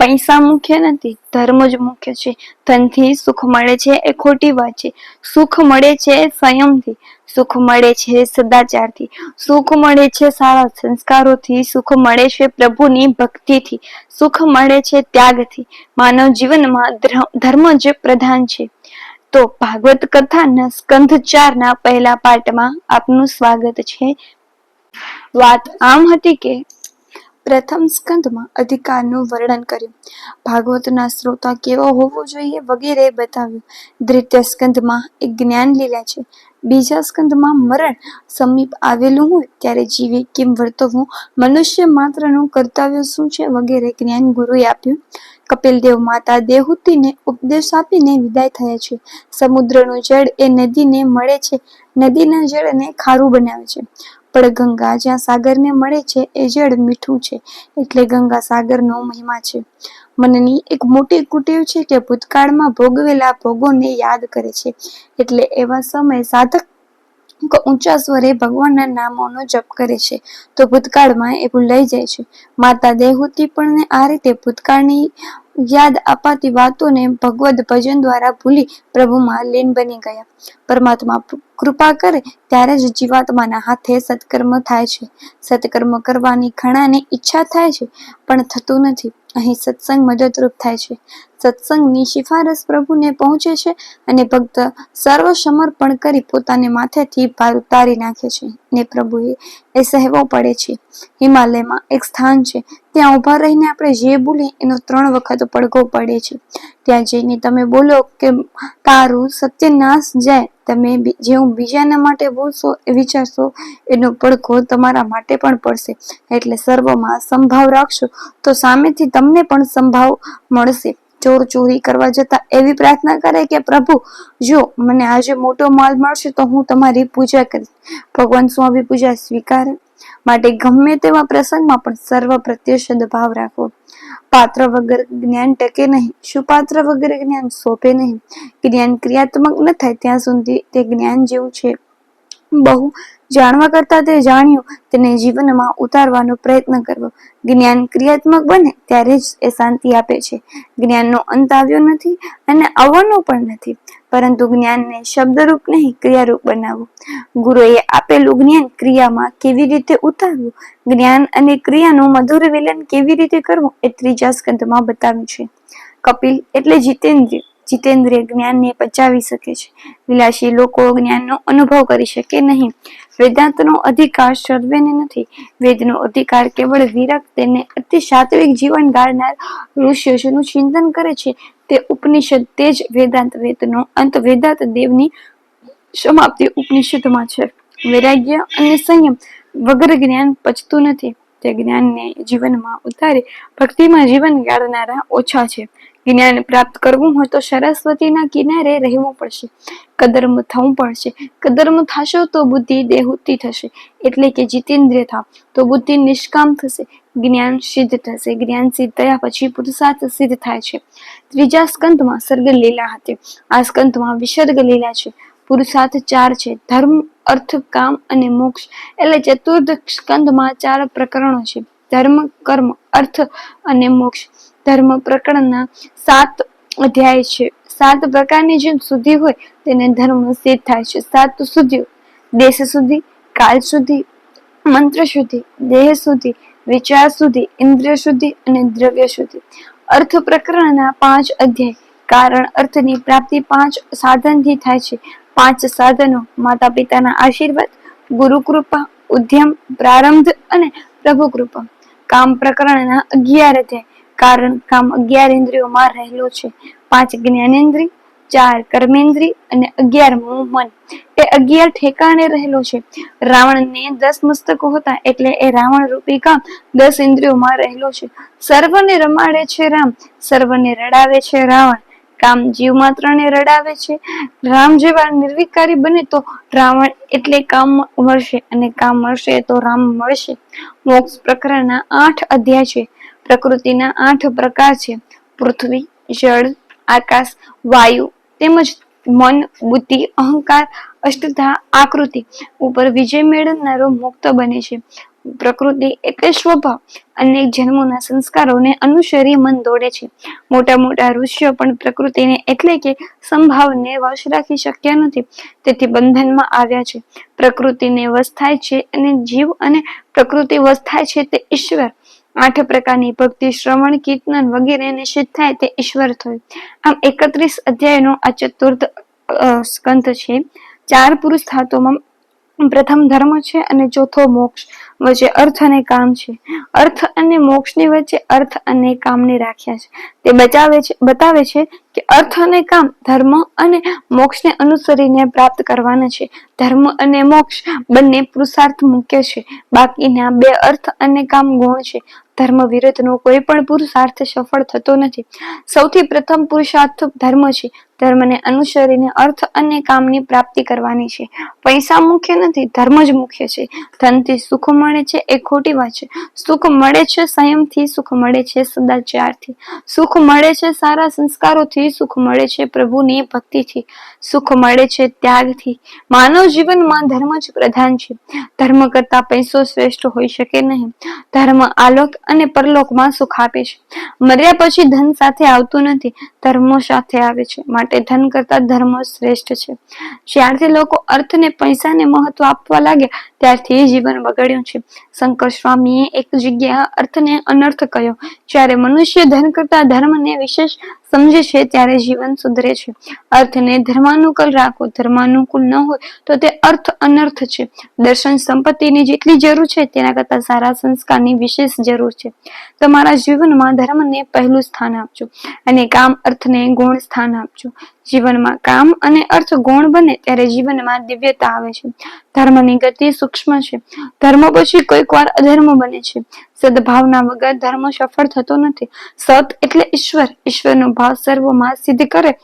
પૈસા મુખ્ય નથી ધર્મ જ મુખ્ય છે. ધનથી સુખ મળે છે એ ખોટી વાત છે. સુખ મળે છે સંયમથી સુખ મળે છે સદાચારથી. સુખ મળે છે સારા સંસ્કારોથી. સુખ મળે છે પ્રભુની ભક્તિથી. સુખ મળે છે ત્યાગથી. માનવ જીવનમાં ધર્મ જ પ્રધાન છે. તો ભાગવત કથાના સ્કંધ ચારના પહેલા પાઠમાં આપનું સ્વાગત છે. વાત આમ હતી કે પ્રથમ સ્કંદમાં અધિકારનું વર્ણન કર્યું. ભાગવતના શ્રોતા કેવો હોવો જોઈએ વગેરે બતાવ્યું. દ્વિતીય સ્કંદમાં એક જ્ઞાન લીલા છે. બીજા સ્કંદમાં મરણ સમીપ આવેલું હોય ત્યારે જીવે કેમ વર્તવું? મનુષ્ય માત્રનું કર્તવ્ય શું છે વગેરે જ્ઞાન ગુરુએ આપ્યું. કપિલદેવ માતા દેહુતીને ઉપદેશ આપીને વિદાય થયા છે. સમુદ્રનું જળ એ નદીને મળે છે. નદીના જળને ખારું બનાવે છે. પણ ગંગા જ્યાં સાગરને મળે છે, એ જળ મીઠું છે. એટલે ગંગા સાગરનો મહિમા છે. મનની એક મોટી કુટીર છે કે ભૂતકાળમાં ભોગવેલા ભોગોને યાદ કરે છે. એટલે એવા સમયે સાધક ઊંચા સ્વરે ભગવાનના નામોનો જપ કરે છે. તો ભૂતકાળમાં એ ભૂલાઈ જાય છે. માતા દેહુતિ પણ આ રીતે ભૂતકાળની યાદ અપાતી વાતોને ભગવદ ભજન દ્વારા ભૂલી પ્રભુમાં લીન બની ગયા. પરમાત્મા કૃપા કરે ત્યારે જ જીવાત્માના હાથે સત્કર્મ થાય છે. સત્કર્મ કરવાની ઘણાને ઈચ્છા થાય છે, પણ થતું નથી. અહીં સત્સંગ મદદરૂપ થાય છે. સત્સંગની શિફારસ પ્રભુને પહોંચે છે અને ભક્ત સર્વ સમર્પણ કરી પોતાને માથેથી ભાર ઉતારી નાખે છે ને પ્રભુએ એ સહેવો પડે છે. હિમાલયમાં એક સ્થાન છે. ત્યાં ઊભા રહીને આપણે જે બોલીએ એનો ત્રણ વખત પડઘો પડે છે. ત્યાં જઈને તમે બોલો કે તારું સત્યનાશ જાય. તમે જે જેવું બીજાના માટે બોલશો, એ વિચારશો, એનો પડઘો તમારા માટે પણ પડશે. એટલે સર્વમાં સંભાવ રાખશો તો સામેથી તમને પણ સંભાવ મળશે. ચોર ચોરી કરવા જતા એવી પ્રાર્થના કરે કે, પ્રભુ, જો મને આજે મોટો માલ મળશે તો હું તમારી પૂજા કરીશ. ભગવાન સ્વામી પૂજા સ્વીકારે? માટે ગમે તેવા પ્રસંગમાં પણ સર્વ પ્રત્યે સદભાવ રાખવો પાત્ર વગર જ્ઞાન ટકે નહીં. સુપાત્ર વગર જ્ઞાન સોંપે નહીં? જ્ઞાન ક્રિયાત્મક ન થાય ત્યાં સુધી તે જ્ઞાન જેવું છે. બહુ જાણવા કરતા તે જાણ્યું, તેને જીવનમાં ઉતારવાનો પ્રયત્ન કરવો. જ્ઞાન ક્રિયાત્મક બને ત્યારે જ એ શાંતિ આપે છે. જ્ઞાનનો અંત આવ્યો નથી અને આવવાનો પણ નથી. પરંતુ જ્ઞાનને શબ્દરૂપ નહીં, ક્રિયારૂપ બનાવવું ગુરુએ આપેલું જ્ઞાન ક્રિયામાં કેવી રીતે ઉતારવું? જ્ઞાન અને ક્રિયાનું મધુર વિલન કેવી રીતે કરવું? એ ત્રીજા સ્કંદમાં બતાવ્યું છે. કપિલ એટલે જીતેન્દ્રિય. જીતેન્દ્રિય જ્ઞાનને પચાવી શકે છે. વિલાસી લોકો જ્ઞાનનો અનુભવ કરી શકે નહીં. વેદાંતનો અધિકાર સર્વેને નથી. વેદનો અધિકાર કેવળ વિરક્ત તેને અતિ સાત્વિક જીવન ગાળનાર ઋષિઓ જેનું ચિંતન કરે છે. તે ઉપનિષદ તે જ વેદાંત વેદનો અંત વેદાંત દેવની સમાપ્તિ ઉપનિષદમાં છે. વૈરાગ્ય અને સંયમ વગર જ્ઞાન પચતું નથી. તે જ્ઞાનને જીવનમાં ઉતારી ભક્તિમાં જીવન ગાળનારા ઓછા છે. જ્ઞાન પ્રાપ્ત કરવું હોય તો સરસ્વતીના કિનારે રહેવું પડશે. કદર્મ થવું પડશે. કદર્મ થશો તો બુદ્ધિ દેહુતી થશે. એટલે કે જીતેન્દ્રિય થાવ તો બુદ્ધિ નિષ્કામ થશે. જ્ઞાન સિદ્ધ થશે. જ્ઞાન સિદ્ધ થયા પછી પુરુષાર્થ સિદ્ધ થાય છે. ત્રીજા સ્કંદમાં સર્ગ લીલા હતી. આ સ્કંદમાં વિસર્ગ લીલા છે. પુરુષાર્થ ચાર છે. ધર્મ, અર્થ, કામ અને મોક્ષ એટલે ચતુર્થ સ્કંદમાં ચાર પ્રકરણો છે. ધર્મ, કર્મ, અર્થ અને મોક્ષ. ધર્મ પ્રકરણના સાત અધ્યાય છે. સાત પ્રકારની જેમ શુદ્ધિ હોય તેને ધર્મ સિદ્ધ થાય છે. સાત શુદ્ધિઓ દેશ શુદ્ધિ, કાલ શુદ્ધિ, મંત્ર શુદ્ધિ, દેહ શુદ્ધિ, વિચાર શુદ્ધિ, ઇન્દ્રિય શુદ્ધિ અને દ્રવ્ય શુદ્ધિ. અર્થ પ્રકરણના પાંચ અધ્યાય. કારણ અર્થની પ્રાપ્તિ પાંચ સાધનથી થાય છે. પાંચ સાધનો માતા પિતાના આશીર્વાદ ગુરુ કૃપા ઉદ્યમ, પ્રારંભ અને પ્રભુ કૃપા કામ પ્રકરણના અગિયાર અધ્યાય કારણ કામ અગિયાર ઇન્દ્રિયોમાં રહેલો છે. પાંચ જ્ઞાનેન્દ્રિય, ચાર કર્મેન્દ્રિય અને અગિયાર મન એ અગિયાર ઠેકાણે રહેલો છે. રાવણને દસ મસ્તકો હતા એટલે એ રાવણ રૂપી કામ દસ ઇન્દ્રિયોમાં રહેલો છે. સર્વને રમાડે છે રામ, સર્વને રડાવે છે રાવણ. કામ જીવ માત્રને રડાવે છે. રામ જેવા નિર્વિકારી બને તો રાવણ એટલે કામ મળશે અને કામ મળશે તો રામ મળશે. મોક્ષ પ્રકરણના આઠ અધ્યાય છે. પ્રકૃતિના આઠ પ્રકાર છે. પૃથ્વી, જળ, આકાશ, વાયુ તેમજ મન, બુદ્ધિ, અહંકાર, અષ્ટધા, આકૃતિ. ઉપર વિજય મેળવનારો મુક્ત બને છે. પ્રકૃતિ એટલે સ્વભાવ અને જન્મોના સંસ્કારોને અનુસરી મન દોડે છે. મોટા મોટા ઋષિઓ પણ પ્રકૃતિને એટલે કે સંભાવને વશ રાખી શક્યા નથી. તેથી બંધનમાં આવ્યા છે. પ્રકૃતિને વશ થાય છે અને જીવ અને પ્રકૃતિ વશ થાય છે તે ઈશ્વર. આઠ પ્રકારની ભક્તિ, શ્રવણ, કીર્તન વગેરે નિશ્ચિત થાય તે ઈશ્વર થયું. આમ એકત્રીસ અધ્યાયનો આ ચતુર્થ સ્કંધ છે. ચાર પુરુષ ધાતુમાં પ્રથમ ધર્મ છે અને ચોથો મોક્ષ વચ્ચે અર્થ અને કામ છે. અર્થ અને મોક્ષની વચ્ચે અર્થ અને કામને રાખ્યા છે. તે બચાવે છે, બતાવે છે કે અર્થ અને કામ ધર્મ અને મોક્ષને અનુસરીને પ્રાપ્ત કરવાના છે. ધર્મ અને મોક્ષ બંને પુરુષાર્થ મુખ્ય છે. બાકીના બે અર્થ અને કામ ગુણ છે. ધર્મ વિરુદ્ધનો કોઈ પણ પુરુષાર્થ સફળ થતો નથી. સૌથી પ્રથમ પુરુષાર્થ ધર્મ છે. ધર્મને અનુસરીને અર્થ અને કામની પ્રાપ્તિ કરવાની છે. પૈસા મુખ્ય નથી, ધર્મ જ મુખ્ય છે. ધનથી સુખ મળે છે, એ ખોટી વાત છે. સુખ મળે છે, સંયમથી સુખ મળે છે, સદાચારથી. સુખ મળે છે, સારા સંસ્કારોથી સુખ મળે છે, પ્રભુની ભક્તિથી. સુખ મળે છે, ત્યાગથી. માનવ જીવનમાં ધર્મ જ પ્રધાન છે. ધર્મ કરતા પૈસો શ્રેષ્ઠ હોઈ શકે નહીં. ધર્મ આલોક અને પરલોકમાં સુખ આપે છે. મર્યા પછી ધન સાથે આવતું નથી. ધર્મો સાથે આવે છે. માટે ધન કરતા ધર્મ શ્રેષ્ઠ છે. જ્યારથી લોકો અર્થને, પૈસાને મહત્વ આપવા લાગ્યા, ત્યારથી જીવન બગડ્યું છે. શંકર સ્વામીએ એક જગ્યા અર્થને અનર્થ કહ્યો, જ્યારે મનુષ્ય ધન કરતા ધર્મને વિશેષ સમજે છે ત્યારે જીવન સુધરે છે. અર્થને ધર્માનુકૂળ રાખો. ધર્માનુકૂળ ન હોય તો તે અર્થ અનર્થ છે. દર્શન સંપત્તિની જેટલી જરૂર છે, તેના કરતા સારા સંસ્કારની વિશેષ જરૂર છે. તમારા જીવનમાં ધર્મને પહેલું સ્થાન આપજો અને કામ અર્થને ગુણ સ્થાન આપજો. જીવનમાં કામ અને અર્થ ગુણ બને ત્યારે જીવનમાં દિવ્યતા આવે છે. ધર્મની ગતિ સૂક્ષ્મ છે. ધર્મ પછી કોઈક વાર અધર્મ બને છે. સદભાવના વગર ધર્મ સફળ થતો નથી. સત એટલે ઈશ્વર. ઈશ્વરનો ભાવ સર્વમાં સિદ્ધ કરે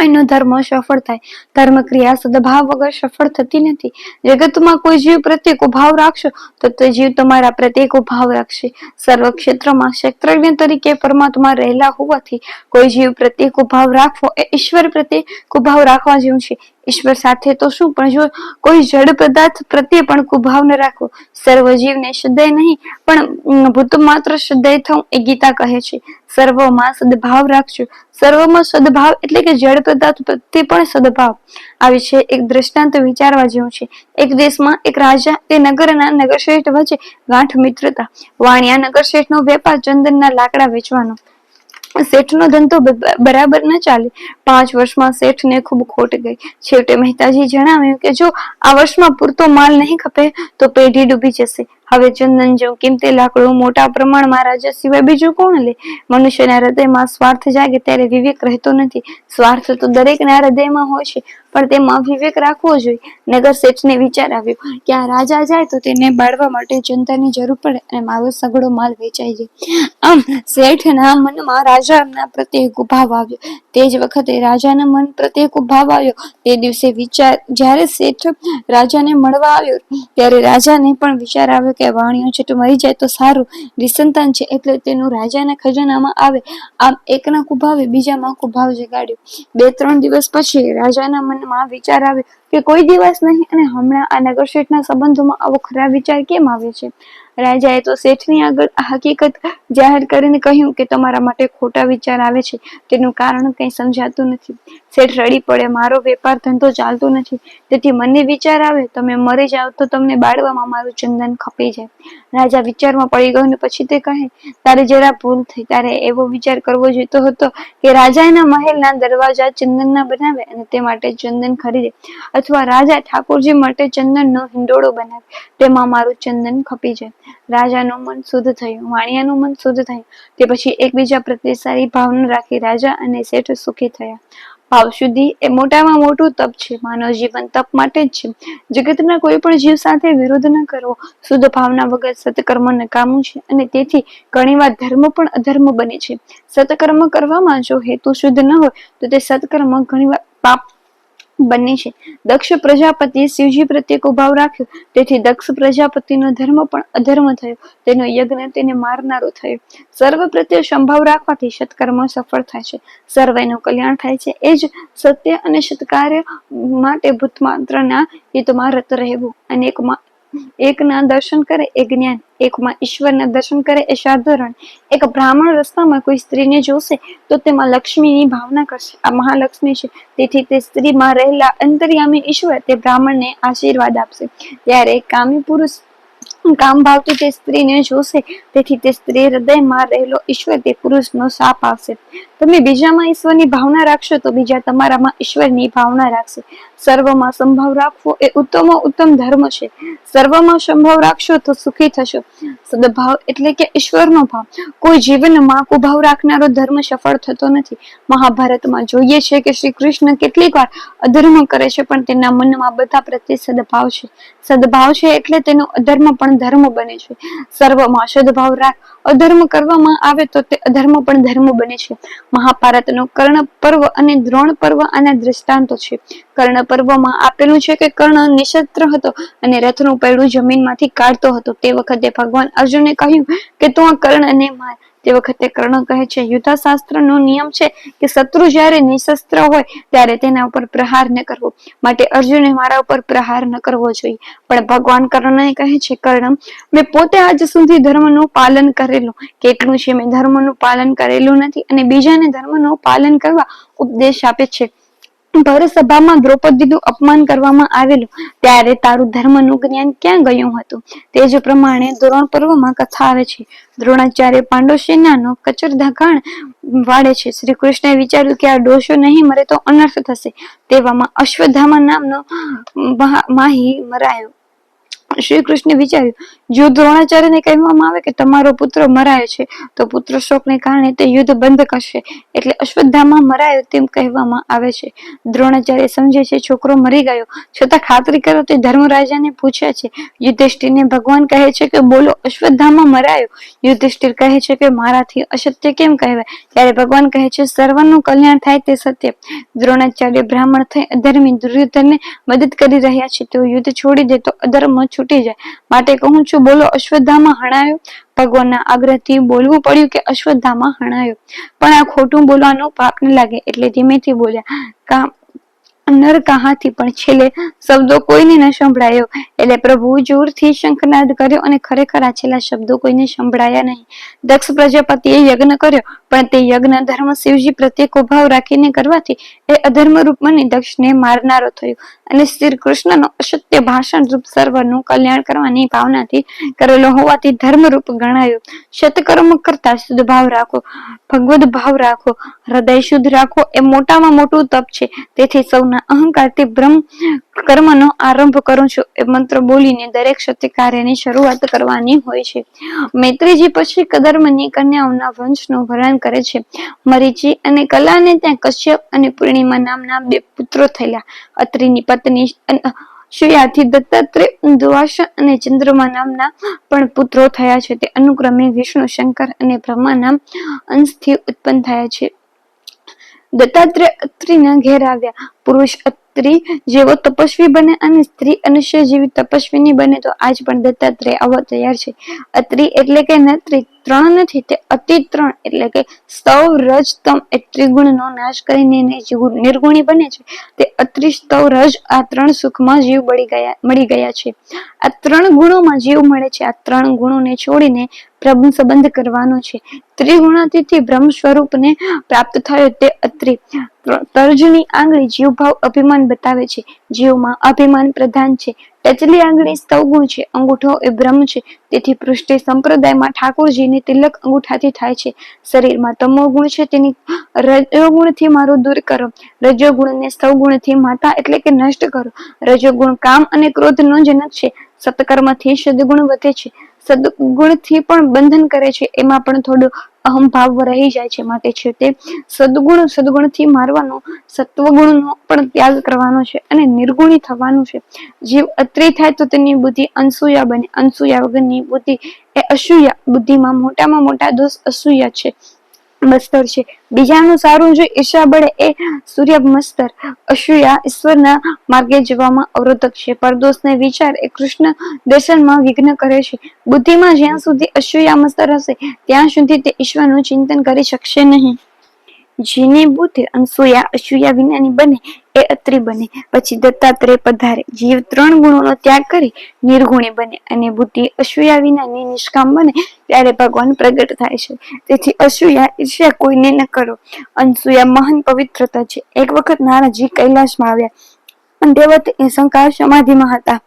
એનો ધર્મ સફળ થાય. ધર્મ ક્રિયા સદભાવ વગર સફળ થતી નથી. જગતમાં કોઈ જીવ પ્રત્યે ભાવ રાખશો તો તે જીવ તમારા પ્રત્યે ભાવ રાખશે. સર્વ ક્ષેત્રમાં ક્ષેત્રજ્ઞ તરીકે પરમાત્મા રહેલા હોવાથી કોઈ જીવ પ્રત્યે ભાવ રાખવો એ ઈશ્વર પ્રત્યે કુભાવ રાખવા જેવું છે. ઈશ્વર સાથે તો શું? પણ જો કોઈ જડ પદાર્થ પ્રત્યે પણ કુભાવ ન રાખવો, સર્વ જીવને શ્રદ્ધેય નહીં, પણ ભૂત માત્ર શ્રદ્ધેય થવું એ ગીતા કહે છે. સર્વમાં સદભાવ રાખજો. સર્વમાં સદભાવ એટલે કે જળ પદાર્થ પ્રત્યે પણ સદભાવ. આ વિશે એક દ્રષ્ટાંત વિચારવા જેવું છે. એક દેશમાં એક રાજા તે નગરના નગરશ્રેષ્ઠ વચ્ચે ગાંઠ મિત્રતા. વાણિયા નગરશ્રેષ્ઠનો વેપાર ચંદનના લાકડા વેચવાનો. શેઠનો ધંધો બરાબર ન ચાલે. પાંચ વર્ષમાં શેઠને ખૂબ ખોટ ગઈ. છેવટે મહેતાજી જણાવ્યું કે જો આ વર્ષમાં પૂરતો માલ નહીં ખપે, તો પેઢી ડૂબી જશે. હવે ચંદન જેવું કિંમતી લાકડું મોટા પ્રમાણમાં રાજા સિવાય બીજું કોણ લે? મનુષ્યના હૃદયમાં સ્વાર્થ જાગે ત્યારે વિવેક રહેતો નથી. સ્વાર્થ તો દરેકના હૃદયમાં હોય છે, પણ તેમાં વિવેક રાખવો જોઈએ. નગર શેઠને વિચાર આવ્યો કે આ રાજા જાય તો તેને બાળવા માટે જનતાની જરૂર પડે અને મારો સગડો માલ વેચાઈ જાય. આમ શેઠના મનમાં રાજાના પ્રત્યે ભાવ આવ્યો. તે જ વખતે રાજાના મન પ્રત્યે ભાવ આવ્યો. તે દિવસે વિચાર, જ્યારે શેઠ રાજાને મળવા આવ્યો, ત્યારે રાજાને પણ વિચાર આવ્યો કે વાણિયો છે તો મરી જાય તો સારું. નિસંતાન છે એટલે તેનું રાજાના ખજાનામાં આવે. આમ એકના કુભાવે બીજામાં કુભાવ જગાડ્યો. બે ત્રણ દિવસ પછી રાજાના મનમાં વિચાર આવ્યો કે કોઈ દિવસ નહીં અને હમણાં આ નગર શેઠના સંબંધોમાં આવો ખરાબ વિચાર કેમ આવે છે? રાજાએ તો શેઠની આગળ હકીકત જાહેર કરીને કહ્યું કે તમારા માટે ખોટા વિચાર આવે છે. તેનું કારણ કંઈ સમજાતું નથી. શેઠ રડી પડે, મારો વેપાર ધંધો ચાલતો નથી. તેથી મને વિચાર આવે, તમે મરી જાઓ તો તમને બાળવામાં મારું ચંદન ખપી જાય. રાજા વિચારમાં પડી ગયો પછી તે કહે, તારે જરા ભૂલ થઈ. તારે એવો વિચાર કરવો જોઈતો હતો કે રાજા એના મહેલના દરવાજા ચંદનના બનાવે અને તે માટે ચંદન ખરીદે. અથવા રાજા ઠાકોરજી માટે ચંદનનો હિંડોળો બનાવે. તેમાં મારું ચંદન ખપી જાય. રાજાનું મન શુદ્ધ થયું, વાણિયાનું મન શુદ્ધ થયું. તે પછી એકબીજા પ્રત્યે સારી ભાવના રાખી રાજા અને શેઠ સુખી થયા. ભાવ શુદ્ધિ એ મોટામાં મોટું તપ છે. માનવ જીવન તપ માટે જ છે. જગતના કોઈ પણ જીવ સાથે વિરોધ ન કરવો. શુદ્ધ ભાવના વગર સત્કર્મ નકામું છે અને તેથી ઘણીવાર ધર્મ પણ અધર્મ બને છે. સત્કર્મ કરવામાં જો હેતુ શુદ્ધ ન હોય તો તે સત્કર્મ ઘણીવાર પાપ બને છે. દક્ષ પ્રજાપતિએ શિવજી પ્રત્યે ભાવ રાખ્યો. તેથી દક્ષ પ્રજાપતિનો ધર્મ પણ અધર્મ થયો. તેનો યજ્ઞ તેને મારનારો થયો. સર્વ પ્રત્યે સંભાવ રાખવાથી સત્કર્મ સફળ થાય છે. સર્વેનું કલ્યાણ થાય છે. એ જ સત્ય અને સત્કાર્ય માટે ભૂતમાત્રના હિતમાં રત રહેવું અનેક એકના દર્શન કરે એ જ્ઞાન. એકમાં ઈશ્વરના દર્શન કરે, એ સાધારણ એક બ્રાહ્મણ રસ્તામાં કોઈ સ્ત્રીને જોશે, તો તેમાં લક્ષ્મીની ભાવના કરશે. આ મહાલક્ષ્મી છે. તેથી તે સ્ત્રીમાં રહેલા અંતર્યામી ઈશ્વર તે બ્રાહ્મણને આશીર્વાદ આપશે. ત્યારે કામી પુરુષ કામ ભાવતી તે સ્ત્રીને જોશે, તેથી તે સ્ત્રી હૃદયમાં રહેલો ઈશ્વર તે પુરુષનો શાપ આવશે. તમે બીજામાં ઈશ્વરની ભાવના રાખશો તો બીજા તમારામાં ઈશ્વરની ભાવના રાખશે. સર્વમાં સંભાવ રાખવો એ ઉત્તમ ઉત્તમ ધર્મ છે. સર્વમાં સંભાવ રાખશો તો સુખી થશો. સદભાવ એટલે કે ઈશ્વરનો ભાવ. કોઈ જીવનમાં કુભાવ રાખનારો ધર્મ સફળ થતો નથી. મહાભારતમાં જોઈએ છે કે શ્રી કૃષ્ણ કેટલીક વાર અધર્મ કરે છે પણ તેના મનમાં બધા પ્રત્યે સદભાવ છે. સદભાવ છે એટલે તેનો અધર્મ પણ ધર્મ બને છે. સર્વમાં સદભાવ રાખ. અધર્મ કરવામાં આવે તો તે અધર્મ પણ ધર્મ બને છે. મહાભારતનો કર્ણ પર્વ અને દ્રોણ પર્વ આના દ્રષ્ટાંતો છે. કર્ણ પર્વમાં આપેલું છે કે કર્ણ નિશસ્ત્ર હતો અને રથનું પૈડું જમીનમાંથી કાઢતો હતો. તે વખતે ભગવાન અર્જુને કહ્યું કે તું આ કર્ણને માર. તે વખતે કર્ણ કહે છે યુદ્ધશાસ્ત્ર નો નિયમ છે કે શત્રુ જ્યારે નિશસ્ત્ર હોય ત્યારે તેના ઉપર પ્રહાર ન કરવો. માટે અર્જુને મારા ઉપર પ્રહાર ન કરવો જોઈએ. પણ ભગવાન કર્ણને કહે છે કર્ણ મેં પોતે આજ સુધી ધર્મનું પાલન કરેલું. કેટલું છે, મેં ધર્મનું પાલન કરેલું નથી અને બીજાને ધર્મનું પાલન કરવા ઉપદેશ આપે છે. ભર સભામાં દ્રૌપદીનું અપમાન કરવામાં આવેલું, ત્યારે તારું ધર્મનું જ્ઞાન ક્યાં ગયું હતું? તે જ પ્રમાણે ધોરણ પર્વમાં કથા આવે છે. દ્રોણાચાર્ય પાંડવ સેનાનો કચરધા ઘાણ વાળે છે. શ્રી કૃષ્ણએ વિચાર્યું કે આ ડોશો નહીં મરે તો અનર્થ થશે. તેવામાં અશ્વધામા નામનો માહી મરાયો. શ્રી કૃષ્ણે વિચાર્યું, જો દ્રોણાચાર્યને કહેવામાં આવે કે તમારો પુત્ર મરાયો છે, તો પુત્ર શોકને કારણે તે યુદ્ધ બંધ કરશે. એટલે અશ્વત્થામા મરાયો તેમ કહેવામાં આવે છે. દ્રોણાચાર્ય સમજે છે, છોકરો મરી ગયો. છતાં ખાતરી કરો તે ધર્મરાજાને પૂછે છે. યુધિષ્ઠિરને ભગવાન કહે છે કે, બોલો, અશ્વત્થામા મરાયો? યુધિષ્ઠિર કહે છે કે, મારાથી અસત્ય કેમ કહેવાય? ત્યારે ભગવાન કહે છે, સર્વનું કલ્યાણ થાય તે સત્ય. દ્રોણાચાર્ય બ્રાહ્મણ થઈ અધર્મી દુર્યોધનને મદદ કરી રહ્યા છે. તેઓ યુદ્ધ છોડી દે તો અધર્મ છૂટી જાય. માટે કહું છું, બોલો, અશ્વત્થામાં હણાયો? ભગવાનના આગ્રહથી બોલવું પડ્યું કે અશ્વત્થામાં હણાયો? પણ આ ખોટું બોલવાનું પાપ ન લાગે, એટલે ધીમેથી બોલ્યા કા નર કહાથી પણ છેલ્લે શબ્દો કોઈને ન સંભળાયો? એટલે પ્રભુ જોરથી શંખનાદ કર્યો અને ખરેખર આ છેલ્લા શબ્દો કોઈને સંભળાયા નહીં. દક્ષ પ્રજાપતિએ યજ્ઞ કર્યો. પણ તે યજ્ઞ ધર્મ શિવજી પ્રત્યે કુભાવ રાખીને કરવાથી એ અધર્મ રૂપ બની દક્ષને મારનારો થયો. અને શ્રી કૃષ્ણનો અસત્ય ભાષણ રૂપ સર્વનું કલ્યાણ કરવાની ભાવનાથી કરેલો હોવાથી ધર્મ રૂપ ગણાયો. સત્કર્મ કરતા શુદ્ધ ભાવ રાખો, ભગવદ ભાવ રાખો, હૃદય શુદ્ધ રાખો, એ મોટામાં મોટું તપ છે. તેથી સૌના અહંકારથી બ્રહ્મ કર્મનો આરંભ કરું છું. એ મંત્ર બોલીને દરેક સત્ય કાર્યની શરૂઆત કરવાની હોય છે. મૈત્રીજી પછી કદર્મની કન્યાઓના વંશનું કરે છે. મરીચી અને કલાને ત્યાં કશ્યપ અને પૂર્ણિમા નામના બે પુત્રો થયેલા. અત્રિની પત્ની અન- દત્તાત્રેય દુવાસા અને ચંદ્રમા નામના પણ પુત્રો થયા છે. તે અનુક્રમે વિષ્ણુ, શંકર અને બ્રહ્માના અંશથી ઉત્પન્ન થયા છે. દત્તાત્રેય અત્રિના ઘેર આવ્યા. પુરુષ અત્રિ જેવો તપસ્વી બને અને સ્ત્રી અનુષ્ય જેવી તપસ્વીની બને તો આજ પણ દત્તાત્રેય આવો તૈયાર છે. અત્રિ એટલે કે નત્રી ત્રણ નથી, તે અતિ ત્રણ એટલે કે સ્તવ, રજ, તમ એ ત્રિગુણનો નાશ કરીને નિર્ગુણી બને છે, તે અત્રિ, સ્તવ, રજ આ ત્રણ સુખમાં જીવ બળી ગયા, મળી ગયા છે. આ ત્રણ ગુણોમાં જીવ મળે છે, આ ત્રણ ગુણોને છોડીને બ્રહ્મ સંબંધ કરવાનો છે. ત્રિગુણાતીથી બ્રહ્મ સ્વરૂપને પ્રાપ્ત થયો તે અત્રિ. તર્જની આંગળી જીવભાવ અભિમાન બતાવે છે. જીવમાં અભિમાન પ્રધાન છે. ટચલી આંગળી સ્તવગુણ છે. અંગૂઠો એ બ્રહ્મ છે. તેથી પૃષ્ઠે સંપ્રદાયમાં ઠાકોરજીને તિલક અંગૂઠાથી થાય છે. શરીરમાં તમો ગુણ છે. તેની રજોગુણથી મારું દૂર કરો. રજોગુણને સ્તવગુણથી માતા એટલે કે નષ્ટ કરો. રજોગુણ કામ અને ક્રોધનો જનક છે. સત્કર્મથી સદગુણ વધે છે. સદગુણથી પણ બંધન કરે છે, એમાં પણ થોડો અહંભાવ રહી જાય છે માટે છે તે. સદગુણ સદગુણથી મારવાનો, સત્વગુણનો પણ ત્યાગ કરવાનો છે અને નિર્ગુણી થવાનું છે. જીવ અત્રી થાય તો તેની બુદ્ધિ અનસૂયા બને. અનસૂયા વગરની બુદ્ધિ એ અસૂયા. બુદ્ધિમાં મોટામાં મોટા દોષ અસૂયા છે. મસ્તર છે. બીજાનું સારું જો ઈર્ષા બળે એ સૂર્ય મસ્તર અસૂયા ઈશ્વરના માર્ગે જવામાં અવરોધક છે. પરદોષને વિચાર એ કૃષ્ણ દર્શનમાં વિઘ્ન કરે છે. બુદ્ધિમાં જ્યાં સુધી અસૂયા મસ્તર હશે, ત્યાં સુધી તે ઈશ્વરનું ચિંતન કરી શકશે નહીં. જેની બુદ્ધિ અનસૂયા અસૂયા વિનાની બને એ અત્રિ બને. પછી દત્તાત્રેય પધારે. જીવ ત્રણ ગુણોનો ત્યાગ કરી નિર્ગુણી બને અને બુદ્ધિ અસૂયા વિનાની નિષ્કામ બને ત્યારે ભગવાન પ્રગટ થાય છે. તેથી અસૂયા ઈર્ષ્યા કોઈને ન કરો. અનસૂયા મહાન પવિત્રતા છે. એક વખત નારાજી કૈલાસમાં આવ્યા. દેવત શંકર સમાધિમાં હતા.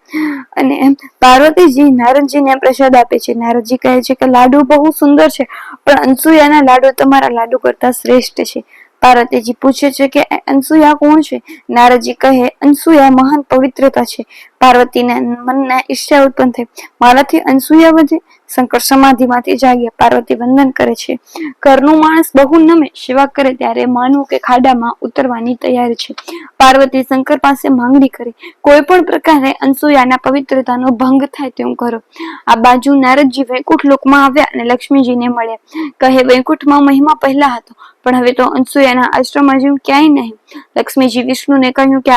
અને પાર્વતીજી નારદજીને પ્રસાદ આપે છે. નારદજી કહે છે કે લાડુ બહુ સુંદર છે, પણ અનસુયાના લાડુ તમારા લાડુ કરતા શ્રેષ્ઠ છે. પાર્વતીજી પૂછે છે કે અનસુયા કોણ છે? નારદજી કહે, અનસુયા મહાન પવિત્રતા છે. પાર્વતીના મનના ઈર્ષ્યા ઉત્પન્ન થઈ મારાથી અનસુયા વધે? શંકર સમાધિમાંથી જાગ્યા પાર્વતી વંદન કરે છે. ઘરનું માણસ બહુ નમે સેવા કરે ત્યારે માનવું કે ખાડામાં ઉતરવાની તૈયારી છે. પાર્વતી શંકર પાસે માંગણી કરી. કોઈ પણ પ્રકારે અનસુયાના પવિત્રતાનો ભંગ થાય તેવું કરો. આ બાજુ નારદજી વૈકુંઠ લોકમાં આવ્યા અને લક્ષ્મીજીને મળ્યા. કહે, વૈકુંઠમાં મહિમા પહેલા હતો, પણ હવે તો અનસુયાના આશ્રમમાં જેવું ક્યાંય નહીં. લક્ષ્મીજી વિષ્ણુને કહ્યું કે,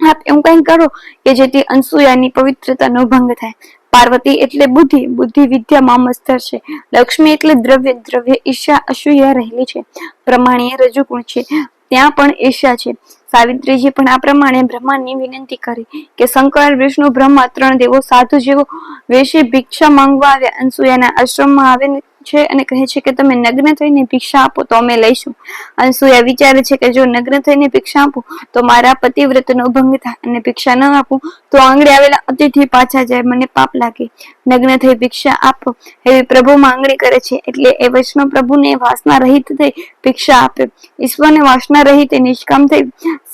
આપ એવું કઈ કરો કે જેથી અનસુયાની પવિત્રતાનો ભંગ થાય. પાર્વતી એટલે બુદ્ધિ. બુદ્ધિ વિદ્યામાં મસ્તર છે. લક્ષ્મી એટલે દ્રવ્ય. દ્રવ્ય ઈર્ષા અસૂયા રહેલી છે. પ્રમાણીય રજુગુણ છે. ત્યાં પણ ઈર્ષા છે. સાવિત્રીજી પણ આ પ્રમાણે બ્રહ્માની વિનંતી કરી કે શંકર, વિષ્ણુ, બ્રહ્મા ત્રણ દેવો સાધુ જેવો વેશે ભિક્ષા માંગવા આવ્યા અનસુયાના આશ્રમમાં આવીને છે અને કહે છે કે તમે નગ્ન થઈને ભિક્ષા આપો તો અમે લઈશું. અનસુયા વિચારે છે કે જો નગ્ન થઈને ભિક્ષા આપું તો મારા પતિવ્રતનો ભંગ થાય અને ભિક્ષા ન આપું તો આંગળે આવેલા અતિથિ પાછા જાય. મને પાપ લાગે. નગ્ન થઈ ભિક્ષા આપો. એવી પ્રભુ માંગણી કરે છે. એટલે એ વૈષ્ણવ પ્રભુને વાસના રહિત થઈ ભિક્ષા આપે. ઈશ્વરને વાસના રહિત નિષ્કામ થઈ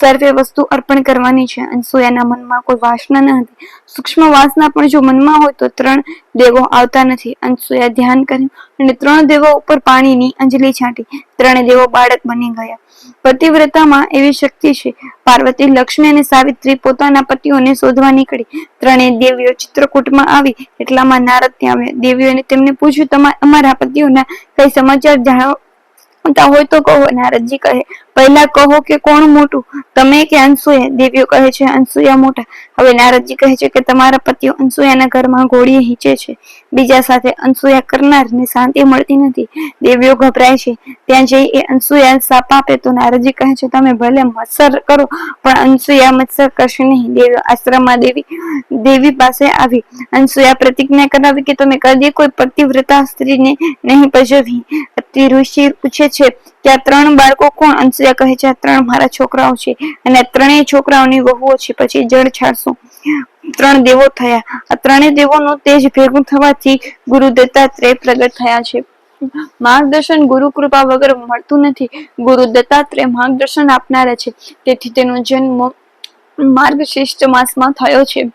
સર્વે વસ્તુ અર્પણ કરવાની છે. અનસુયાના મનમાં કોઈ વાસના ન હતી. સૂક્ષ્મ વાસના પણ જો મનમાં હોય તો ત્રણ દેવો આવતા નથી. અનસુયા ધ્યાન કર્યું અને ત્રણ દેવો ઉપર પાણીની અંજલિ છાંટી. ત્રણે દેવો બાળક બની ગયા. પતિવ્રતામાં એવી શક્તિ છે. પાર્વતી, લક્ષ્મી અને સાવિત્રી પોતાના પતિઓને શોધવા નીકળી. ત્રણેય દેવીઓ ચિત્રકૂટમાં આવી. એટલામાં નારદ ત્યાં આવ્યા. દેવીઓને તેમને પૂછ્યું તમારા અમારા પતિઓના કઈ સમાચાર જાણતા હોય તો કહો. નારદજી કહે પહેલા કહો કે કોણ મોટું? તમે કે અનસુયા? દેવીઓ કહે છે અંશુયા મોટા. હવે નારદજી કહે છે કે, તમારા પતિઓ અંશુયાના ઘરમાં ગોળીએ હીચે છે. બીજા સાથે અંશુયા કરનારને શાંતિ મળતી નથી. દેવીઓ ગભરાય છે. ત્યાં જઈ એ અંશુયા સાપ આપે તો નારદજી કહે છે, તમે ભલે મત્સર કરો, પણ અંશુયા મત્સર કરશે નહીં. દેવી આશ્રમમાં દેવી દેવી પાસે આવી. અનસુયા પ્રતિજ્ઞા કરાવી કે, તમે કદી કોઈ પતિવ્રતા સ્ત્રીને નહીં પજવી અતિ ઋષિ પૂછે છે કે આ ત્રણ બાળકો કોણ અંશયા કહે છે ત્રણ મારા છોકરાઓ છે અને ત્રણેય છોકરાઓની વહુઓ છે. પછી જળ છાડશું ત્રણ દેવો થયા. આ ત્રણેય દેવોનું તેજ ભેગું થવાથી ગુરુ દત્તાત્રેય પ્રગટ થયા છે. માર્ગદર્શન ગુરુ કૃપા વગર મળતું નથી. ગુરુ દત્તાત્રેય માર્ગદર્શન આપનારા છે. તેથી તેનો જન્મ માર્ગશિષ્ટ માસમાં થયો છે.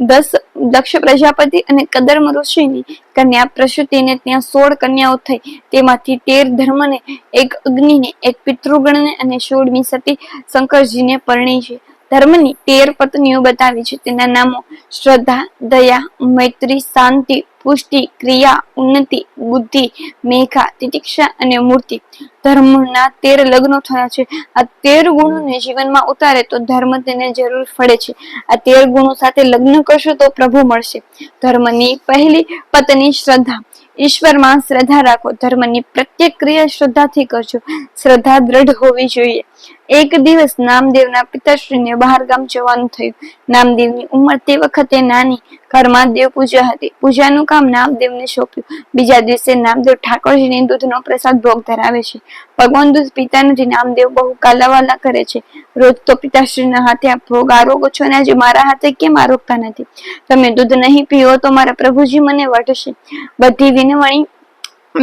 દસ દક્ષ પ્રજાપતિ અને કદર્મ ઋષિની કન્યા પ્રસૂતિને ત્યાં સોળ કન્યાઓ થઈ. તેમાંથી તેર ધર્મને, એક અગ્નિને, એક પિતૃગણને અને સોળમી સતી શંકરજીને પરણી છે. ધર્મની તેર પત્નીઓ બતાવી છે. તેના નામો શ્રદ્ધા, દયા, મૈત્રી, શાંતિ, પુષ્ટિ, ક્રિયા, ઉન્નતિ, બુદ્ધિ, મેઘા, તિતિક્ષા અને મૂર્તિ. ધર્મના તેર લગ્નો થયા છે. આ તેર ગુણોને જીવનમાં ઉતારે તો ધર્મ તેને જરૂર પડે છે. આ તેર ગુણો સાથે લગ્ન કરશો તો પ્રભુ મળશે. ધર્મની પહેલી પત્ની શ્રદ્ધા. ઈશ્વરમાં શ્રદ્ધા રાખો. ધર્મની પ્રત્યેક ક્રિયા શ્રદ્ધાથી કરજો. શ્રદ્ધા દ્રઢ હોવી જોઈએ. એક દિવસ નામદેવના પિતાશ્રીને બહારગામ જવાનું થયું. નામદેવની ઉંમર તે વખતે નાની. ઘરમાં દેવ પૂજા હતી. પૂજાનું કામ નામદેવને સોંપ્યું. બીજા દિવસે નામદેવ ઠાકોરજીને દૂધનો પ્રસાદ ભોગ ધરાવે છે. ભગવાન દૂધ પીતા નથી નામદેવ બહુ કાલાવાલા કરે છે. રોજ તો પિતાશ્રીના હાથે આ ભોગ આરોગો છો ને આજે મારા હાથે કેમ આરોગતા નથી? તમે દૂધ નહીં પીવો તો મારા પ્રભુજી મને વટશે બધી વિનવણી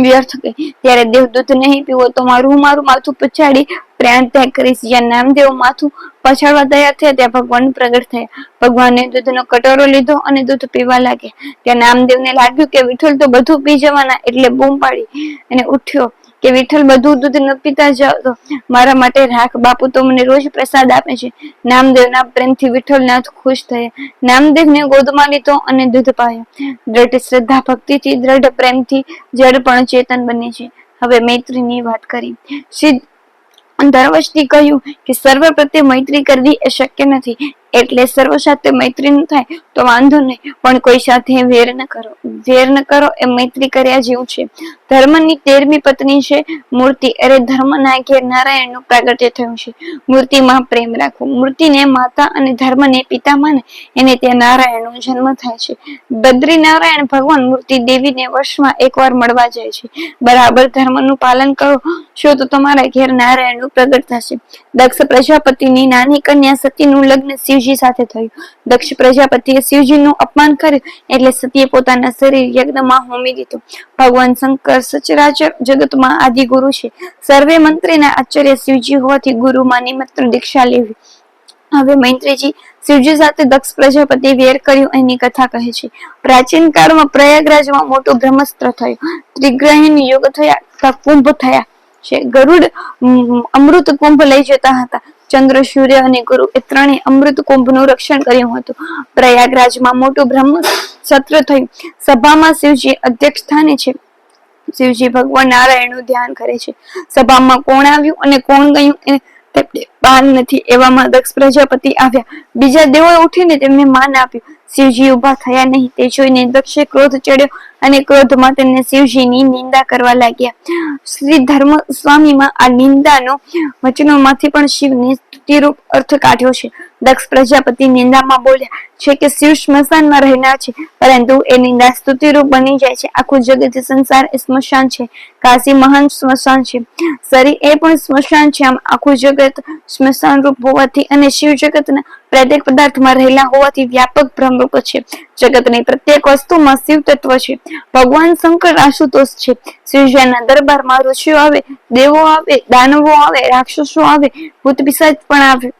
વ્યર્થ ગઈ. ત્યારે દેવ દૂધ નહીં પીવો તો મારું મારું માથું પછાડી પ્રાણ ત્યાગ કરીશ જ્યાં નામદેવ માથું પછાડવા તૈયાર થયા, ત્યાં ભગવાન પ્રગટ થયા. ભગવાને દૂધનો કટોરો લીધો અને દૂધ પીવા લાગ્યા. ત્યાં નામદેવને લાગ્યું કે વિઠ્ઠલ તો બધું પી જવાના, એટલે બૂમ પાડી અને ઉઠ્યો કે વિઠ્ઠલ બધું દૂધ ન પીતા તો મારા માટે રાખ, બાપુ તો મને રોજ પ્રસાદ આપે છે. નામદેવના પ્રેમથી વિઠ્ઠલનાથ ખુશ થયા. નામદેવને ગોદમાં લીધો અને દૂધ પાયો. દ્રઢ શ્રદ્ધા ભક્તિથી દ્રઢ પ્રેમથી જડ પણ ચેતન બને છે. હવે મૈત્રીની વાત કરી. સિદ્ધ દરવશથી કહ્યું કે સર્વ પ્રત્યે મૈત્રી કરવી એ શક્ય નથી. એટલે સર્વ સાથે મૈત્રી થાય તો વાંધો નહીં. પણ કોઈ સાથે વેર ન કરો. વેર ન કરો એ મૈત્રી કર્યા જેવું છે. ધર્મની તેરમી પત્ની છે મૂર્તિ. અરે ધર્મના ઘેર નારાયણનું પ્રાગટ્ય થયું છે. મૂર્તિમાં પ્રેમ રાખો મૂર્તિને માતા અને ધર્મને પિતા માને. એને ત્યાં નારાયણનો જન્મ થાય છે. બદ્રી નારાયણ ભગવાન મૂર્તિ દેવીને વર્ષમાં એકવાર મળવા જાય છે. બરાબર ધર્મનું પાલન કરો, છો તો તમારા ઘેર નારાયણનું પ્રગટ થશે. દક્ષ પ્રજાપતિની નાની કન્યા સતીનું લગ્ન શિવજી સાથે થયું. દક્ષ પ્રજાપતિએ શિવજીનું અપમાન કર્યું એટલે સતીએ પોતાના શરીર યજ્ઞમાં હોમી દીધું. ભગવાન શંકર સચરાચર જગતમાં આદિ ગુરુ છે. સર્વે મંત્રીના આચાર્ય શિવજી હોવાથી ગુરુમાં નિમંત્રણ દીક્ષા લેવી. હવે મૈત્રીજી શિવજી સાથે દક્ષ પ્રજાપતિ વેર કર્યું એની કથા કહે છે. પ્રાચીન કાળમાં પ્રયાગરાજમાં મોટું બ્રહ્મસ્ત્ર થયું. ત્રિગ્રહીન યુગ થયા કુંભ થયા. છે. ગરુડ અમૃત કુંભ લઈ જતા હતા. ચંદ્ર, સૂર્ય અને ગુરુ એ ત્રણેય અમૃત કુંભનું રક્ષણ કર્યું હતું. પ્રયાગરાજમાં મોટું બ્રહ્મ સત્ર થયું. સભામાં શિવજી અધ્યક્ષ સ્થાને છે. શિવજી ભગવાન નારાયણનું ધ્યાન કરે છે. સભામાં કોણ આવ્યું અને કોણ ગયું એને ભાન નથી એવામાં દક્ષ પ્રજાપતિ આવ્યા. બીજા દેવોએ ઉઠીને તેમને માન આપ્યું. શિવજી ઊભા થયા નહીં. તે જોઈને દક્ષે ક્રોધ ચડ્યો અને ક્રોધમાં તેમને શિવજીની નિંદા કરવા લાગ્યા. શ્રી ધર્મ સ્વામીમાં આ નિંદાનો વચનોમાંથી પણ શિવને સ્તુતિરૂપ અર્થ કાઢ્યો છે. દક્ષ પ્રજાપતિ નિંદામાં બોલ્યા, છે કે શિવ સ્મશાનમાં રહેનાર છે, પરંતુ એ નિંદા સ્તુતિરૂપ બની જાય છે. આખું જગત સંસાર સ્મશાન છે. કાશી મહાન સ્મશાન છે. શરીર એ પણ સ્મશાન છે. આમ આખું જગત સ્મશાન રૂપ હોવાથી અને શિવ જગતના પ્રત્યેક પદાર્થમાં રહેલા હોવાથી વ્યાપક બ્રહ્મરૂપ છે. જગતની પ્રત્યેક વસ્તુમાં શિવ તત્વ છે. ભગવાન શંકર આશુતોષ છે. શિવજીના દરબારમાં ઋષિઓ આવે, દેવો આવે, દાનવો આવે, રાક્ષસો આવે ભૂત પિશાચ પણ આવે.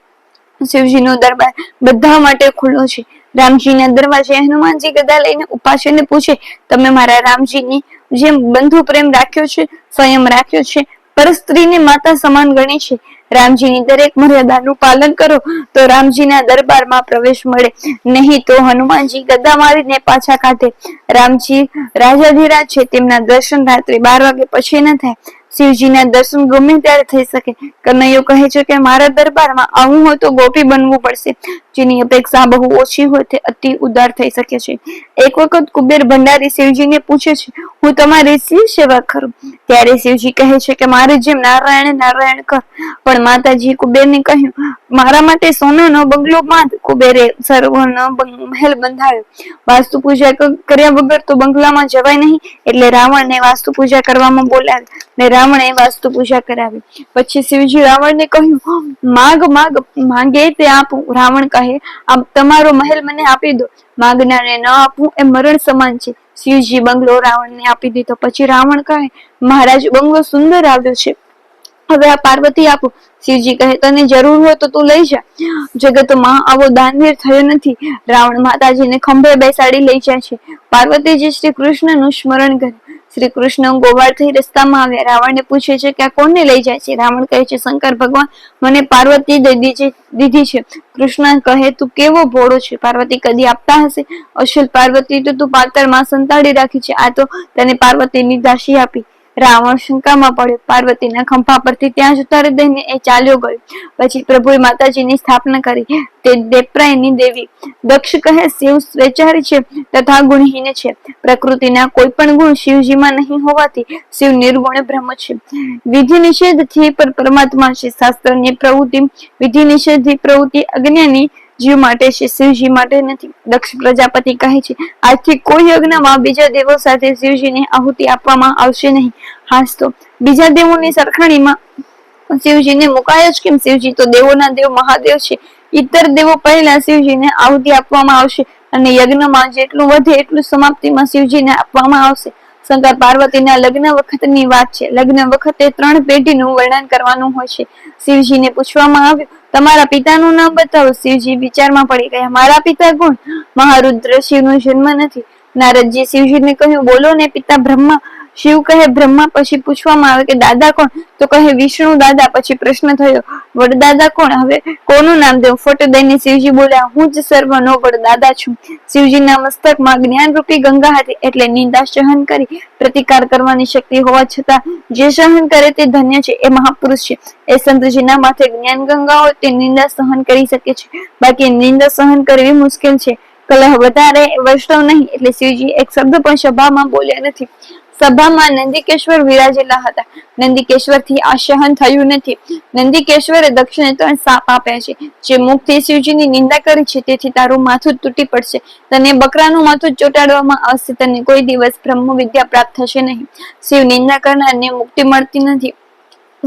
શિવજીનો દરબાર બધા માટે ખુલ્લો છે. રામજીના દરવાજે હનુમાનજી ગદા લઈને ઉપાસીને પૂછે, તમે મારા રામજીની જેમ બંધુ પ્રેમ રાખ્યો છે સંયમ રાખ્યો છે? પર સ્ત્રીને માતા સમાન ગણી છે. રામજીની દરેક મર્યાદાનું પાલન કરો, તો રામજીના દરબારમાં પ્રવેશ મળે. નહીં તો હનુમાનજી ગદા મારીને પાછા કાઢે. રામજી રાજાધિરાજ છે, તેમના દર્શન રાત્રે બાર વાગે પછી ન થાય. શિવજીના દર્શન ગમે ત્યારે થઈ શકે. કનૈયો કહે છે કે મારા દરબારમાં આવું હોય તો ગોપી બનવું પડશે, જેની અપેક્ષા બહુ ઓછી હોય તે અતિ ઉદાર થઈ શકે છે. એક વખત કુબેર ભંડારી શિવજીને પૂછે છે, હું તમારી શિવ સેવા કરું? ત્યારે શિવજી કહે છે કે, મારે જેમ નારાયણ નારાયણ કર. પણ માતાજી કુબેરને કહ્યું મારા માટે સોનાનો બંગલો બાંધ, કુબેરે સર્વનો મહેલ બંધાયો. વાસ્તુ પૂજા કર્યા વગર તો બંગલામાં જવાય નહીં, એટલે રાવણને વાસ્તુ પૂજા કરવામાં બોલાવ્યા ને રાવણે વાસ્તુ પૂજા કરાવી. પછી શિવજી રાવણને કહ્યું, માગ માગ, માંગે તે આપું. રાવણ કહે આ તમારો મહેલ મને આપી દો. માગનારને ન આપવું એ મરણ સમાન છે. શિવજી બંગલો રાવણને આપી દીધો. પછી રાવણ કહે, મહારાજ, બંગલો સુંદર આવ્યો છે. હવે આ પાર્વતી આપો. શિવજી કહે, તને જરૂર હોય તો તું લઈ જા. જગતમાં આવો દાનવીર થયો નથી. રાવણ માતાજીને ખંભે બેસાડી લઈ જાય છે. પાર્વતીજી શ્રી કૃષ્ણનું સ્મરણ કરે. શ્રી કૃષ્ણ ગોવાળ થઈ રસ્તામાં આવ્યા. રાવણને પૂછે છે કે આ કોને લઈ જાય છે? રાવણ કહે છે, શંકર ભગવાન, મને પાર્વતી દીધી છે. કૃષ્ણ કહે, તું કેવો ભોળો છે? પાર્વતી કદી આપતા હશે? અશુલ પાર્વતી તો તું પાતળમાં સંતાડી રાખી છે. આ તો તને પાર્વતીની દાસી આપી. રાવણ શંકામાં પડ્યો. પાર્વતીના ખંભા પરથી ત્યાં જ ઉતારી દઈને એ ચાલ્યો ગયો. પછી પ્રભુએ માતાજીની સ્થાપના કરી. તે દેપરાયની દેવી. દક્ષ કહે, શિવ સ્વેચારી છે તથા ગુણહીન છે. પ્રકૃતિના કોઈ પણ ગુણ શિવજીમાં નહીં હોવાથી શિવ નિર્ગુણ બ્રહ્મ છે. વિધિ નિષેધથી પર પરમાત્મા છે. શાસ્ત્રની પ્રવૃત્તિ. વિધિ નિષેધ પ્રવૃત્તિ અજ્ઞાની જીવ માટે છે શિવજી માટે નથી. દક્ષ પ્રજાપતિ કહે છે, આજથી કોઈ યજ્ઞમાં બીજા દેવો સાથે શિવજીને આહુતિ આપવામાં આવશે નહીં. હાસ તો, બીજા દેવોની સરખામણીમાં શિવજીને મુકાય જ કેમ? શિવજી તો દેવોના દેવ મહાદેવ છે. ઇતર દેવો પહેલા શિવજીને આહુતિ આપવામાં આવશે અને યજ્ઞમાં જેટલું વધે એટલું સમાપ્તિમાં શિવજીને આપવામાં આવશે. શંકર પાર્વતીના લગ્ન વખતની વાત છે. લગ્ન વખતે ત્રણ પેઢીનું વર્ણન કરવાનું હોય છે. શિવજીને પૂછવામાં આવ્યું તમારા પિતાનું નામ બતાવો. શિવજી વિચારમાં પડી ગયા. મારા પિતા કોણ? મહારુદ્ર, શિવનો જન્મ નથી. નારદજી શિવજીને કહ્યું, બોલો ને પિતા બ્રહ્મા શિવ કહે, બ્રહ્મા, પછી પૂછવામાં આવે કે, દાદા કોણ? તો કહે, વિષ્ણુ દાદા. પછી પ્રશ્ન થયો, વડદાદા કોણ? હવે, કોનું નામ દેવું? ફોટો દઈને શિવજી બોલ્યા, હું જ સર્વનો વડદાદા છું. શિવજીના મસ્તકમાં જ્ઞાનરૂપી ગંગા હતી, એટલે નિંદા સહન કરી, પ્રતિકાર કરવાની શક્તિ હોવા છતાં, જે સહન કરે તે ધન્ય છે, એ મહાપુરુષ છે. એ સંતજીના માથે જ્ઞાન ગંગા હોય, તે નિંદા સહન કરી શકે છે. બાકી નિંદા સહન કરવી મુશ્કેલ છે. કલહ વધારે વૈષ્ણવ નહીં, એટલે શિવજી એક શબ્દ પણ સભામાં બોલ્યા નથી. સભામાં નંદિકેશ્વર વિરાજેલા હતા. નંદિકેશ્વરથી આ સહન થયું નથી. નંદિકેશ્વરે દક્ષિણે ત્રણ સાપ આપ્યા છે. જે મુખથી શિવજીની નિંદા કરી છે, તેથી તારું માથું તૂટી પડશે. તને બકરાનું માથું ચોટાડવામાં આવશે. તને કોઈ દિવસ બ્રહ્મ વિદ્યા પ્રાપ્ત થશે નહીં. શિવ નિંદા કરનારને મુક્તિ મળતી નથી.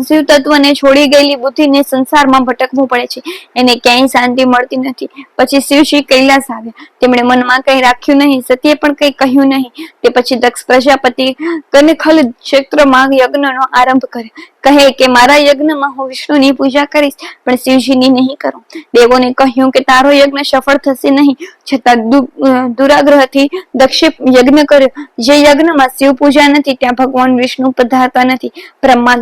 શિવ તત્વને છોડી ગયેલી બુદ્ધિને સંસારમાં ભટકવું પડે છે. એને ક્યાંય શાંતિ મળતી નથી. પછી શિવશ્રી કૈલાસ આવ્યા. તેમણે મનમાં કંઈ રાખ્યું નહીં, સતીએ પણ કંઈ કહ્યું નહીં. તે પછી દક્ષ પ્રજાપતિ કનખલ ક્ષેત્રમાં યજ્ઞનો આરંભ કર્યો. કહે કે મારા યજ્ઞમાં હું વિષ્ણુની પૂજા કરીશ, પણ શિવજીની નહીં કરું. દેવોને કહ્યું કે તારો યજ્ઞ સફળ થશે નહીં. છતાં દુરાગ્રહથી દક્ષિપ યજ્ઞ કર્યો. જે યજ્ઞમાં શિવ પૂજા નથી, ત્યાં ભગવાન વિષ્ણુ પધારતા નથી. બ્રહ્મા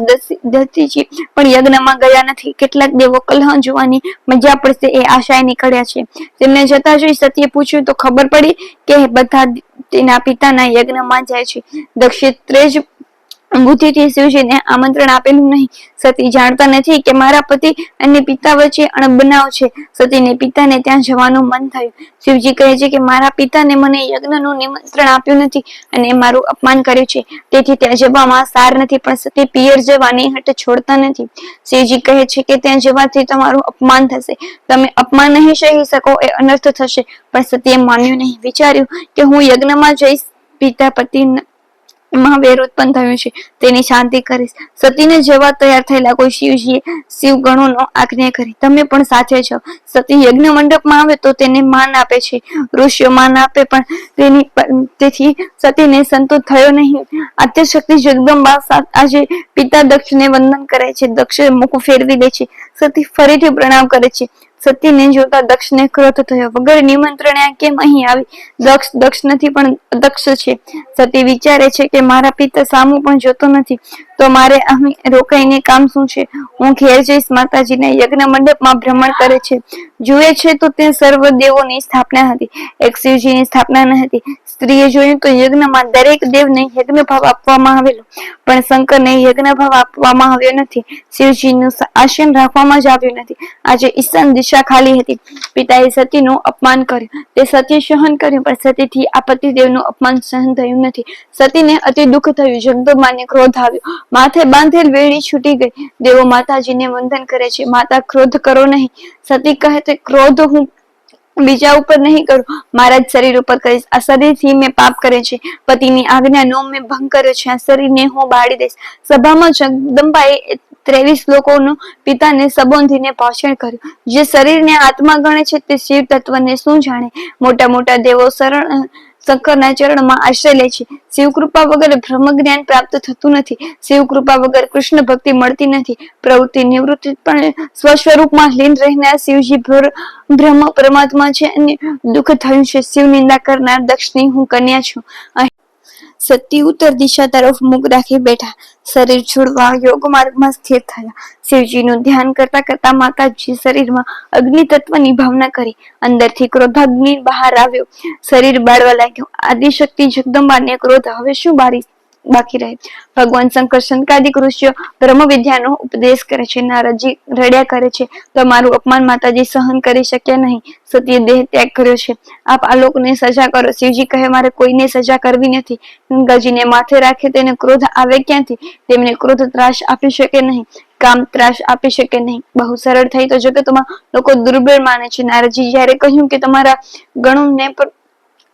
દત્તીજી પણ યજ્ઞમાં ગયા નથી. કેટલાક દેવો કલહ જોવાની મજા પડશે એ આશાએ નીકળ્યા છે. તેમને જતા જોઈ સત્ય પૂછ્યું, તો ખબર પડી કે બધા તેના પિતાના યજ્ઞમાં જાય છે? દક્ષિત્રેજ બુદ્ધિથી શિવજીને આમંત્રણ આપેલું નહીં. સતી જાણતા નથી કે મારા પતિ અને પિતા વચ્ચે અણબનાવ છે. સતીને પિતાને ત્યાં જવાનું મન થયું. શિવજી કહે છે કે મારા પિતાને મને યજ્ઞનું નિમંત્રણ આપ્યું નથી અને મારું અપમાન કર્યું છે. તેથી ત્યાં જવામાં સાર નથી, પણ સતી પિયર જવાની હટ છોડતા નથી. શિવજી કહે છે કે ત્યાં જવાથી તમારું અપમાન થશે. તમે અપમાન નહીં સહી શકો, એ અનર્થ થશે. પણ સતીએ માન્યું નહીં. વિચાર્યું કે હું યજ્ઞમાં જઈશ, પિતા પતિ માં વેર ઉત્પન્ન થયું છે. તેની શાંતિ કરીશ. સતીને જવા તૈયાર થયેલા કોઈ શિવજીએ શિવ આજ્ઞા કરી. તમે પણ સાથે છો સતી યજ્ઞ મંડપમાં આવે તો તેને માન આપે છે. ઋષિઓ માન આપે પણ તેની તેથી સતીને સંતોષ થયો નહીં. આદ્યશક્તિ જગદંબા આજે પિતા દક્ષને વંદન કરે છે. દક્ષ મુખ ફેરવી દે છે. સતી ફરીથી પ્રણામ કરે છે. સતીને જોતા દક્ષને ક્રોધ થયો. વગર નિમંત્રણે કેમ અહીં આવી? દક્ષ દક્ષ નથી, પણ દક્ષ છે. સતી વિચારે છે કે મારા પિતા સામું પણ જોતો નથી. તો મારે અહીં રોકાઈને કામ શું છે? હું ઘેર જઈશ, માતાજીના યજ્ઞ મંડપમાં ભ્રમણ કરે છે. જુએ છે તો તે સર્વ દેવોની સ્થાપના હતી. એક શિવજીની સ્થાપના ન હતી. સ્ત્રીએ જોયું તો યજ્ઞમાં દરેક દેવને યજ્ઞ ભાવ આપવામાં આવેલો. પણ શંકરને યજ્ઞ ભાવ આપવામાં આવ્યો નથી. શિવજીનું આસન રાખવામાં જ આવ્યું નથી. આજે ઈશાન દિશા ખાલી હતી. પિતાએ સતીનું અપમાન કર્યું. તે સતી સહન કર્યું, પણ સતીથી આ પતિદેવનું અપમાન સહન થયું નથી. સતીને અતિ દુઃખ થયું. જગદંબાને ક્રોધ આવ્યો. માથે બાંધેલ વેણી છૂટી ગઈ. દેવો માતાજીને વંદન કરે છે. માતા, ક્રોધ કરો નહીં. સતી કહે તે ક્રોધ હું બીજા ઉપર નહીં કરું. મારા જ શરીર ઉપર કરીશ. આ શરીરથી મેં પાપ કરે છે. પતિની આજ્ઞા નો મેં ભંગ કર્યો છે. આ શરીરને હું બાળી દઈશ. સભામાં જગદંબાએ ત્રેવીસ લોકોનું પિતાને સંબોધીને ભાષણ કર્યું. જે શરીરને આત્મા ગણે છે તે શિવ તત્વને શું જાણે? મોટા મોટા દેવો શરણ શંકરના ચરણમાં આશ્રય લે છે. શિવ કૃપા વગર બ્રહ્મ જ્ઞાન પ્રાપ્ત થતું નથી. શિવ કૃપા વગર કૃષ્ણ ભક્તિ મળતી નથી. પ્રવૃત્તિ નિવૃત્તિ પણ સ્વસ્વરૂપમાં લીન રહેનાર શિવજી બ્રહ્મ પરમાત્મા છે અને દુઃખ થયું છે. શિવ નિંદા કરનાર દક્ષની હું કન્યા છું. સતી ઉત્તર દિશા તરફ મુખ રાખી બેઠા. શરીર છોડવા યોગ માર્ગમાં સ્થિર થયા. શિવજીનું ધ્યાન કરતા કરતા માતાજી શરીરમાં અગ્નિ તત્વની ભાવના કરી. અંદરથી ક્રોધાગ્નિ બહાર આવ્યો. શરીર બાળવા લાગ્યો. આદિશક્તિ જગદંબાને ક્રોધ. હવે શું બારી બાકી રહે. ભગવાન શંકર શંકાદિક ઋષિઓ બ્રહ્મ વિદ્યાનો ઉપદેશ કરે છે, નારદજી રડ્યા કરે છે, તો મારું અપમાન માતાજી સહન કરી શક્યા નહીં, સતીએ દેહ ત્યાગ કર્યો છે. આપ આ લોકોને સજા કરો. શિવજી કહે, મારે કોઈને સજા કરવી નથી. ગંગાજીને માથે રાખે તેને ક્રોધ આવે ક્યાંથી? તેમને ક્રોધ ત્રાસ આપી શકે નહીં, કામ ત્રાસ આપી શકે નહીં. બહુ સરળ થઈ તો જગતમાં લોકો દુર્બળ માને છે. નારદજી જયારે કહ્યું કે તમારા ગણુને પણ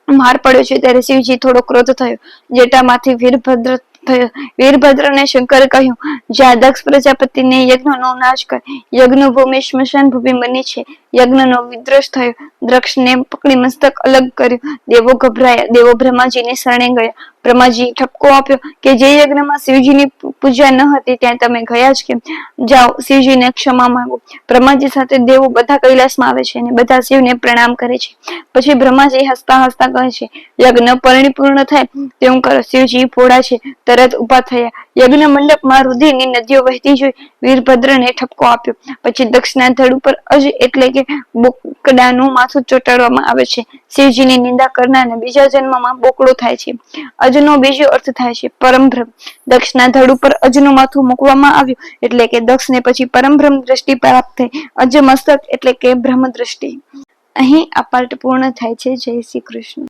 માર પડ્યો છે ત્યારે શિવજી થોડો ક્રોધ થયો. જેટામાંથી વીરભદ્ર થયો. વીરભદ્રને શંકર કહ્યું જ્યાં દક્ષ પ્રજાપતિને યજ્ઞનો નાશ કર. યજ્ઞ ભૂમિ સ્મશાન ભૂમિ બની છે. યજ્ઞનો વિદ્રોષ થયો. દ્રક્ષને પકડી મસ્તક અલગ કર્યું. દેવો ગભરાયા. દેવો બ્રહ્માજીને શરણે ગયા. બ્રહ્માજી ઠપકો આપ્યો કે જે યજ્ઞમાં શિવજીની પૂજા ન હતી ત્યાં તમે ગયા જ કેમ? જાઓ, શિવજીને ક્ષમા માંગો. બ્રહ્માજી સાથે દેવો બધા કૈલાસમાં આવે છે અને બધા શિવને પ્રણામ કરે છે. પછી બ્રહ્માજી હસતા હસતા કહે છે, યજ્ઞ પરિપૂર્ણ થાય. તેવું કરો. શિવજી ફોડા છે. તરત ઊભા થયા. યજ્ઞ મંડપમાં રુધિરની નદીઓ વહેતી જોઈ વીરભદ્રને ઠપકો આપ્યો. પછી દક્ષના ધડ ઉપર અજ એટલે કે બોકડાનું માથું ચોટાડવામાં આવે છે. શિવજીની નિંદા કરનારને બીજા જન્મમાં બોકડો થાય છે. અજનો બીજો અર્થ થાય છે પરમભ્રમ. દક્ષના ધડ ઉપર અજનું માથું મૂકવામાં આવ્યું એટલે કે દક્ષને પછી પરમભ્રમ દ્રષ્ટિ પ્રાપ્ત થઈ. અજ મસ્તક એટલે કે બ્રહ્મ દ્રષ્ટિ અહીં આ પાર્ટ પૂર્ણ થાય છે. જય શ્રી કૃષ્ણ.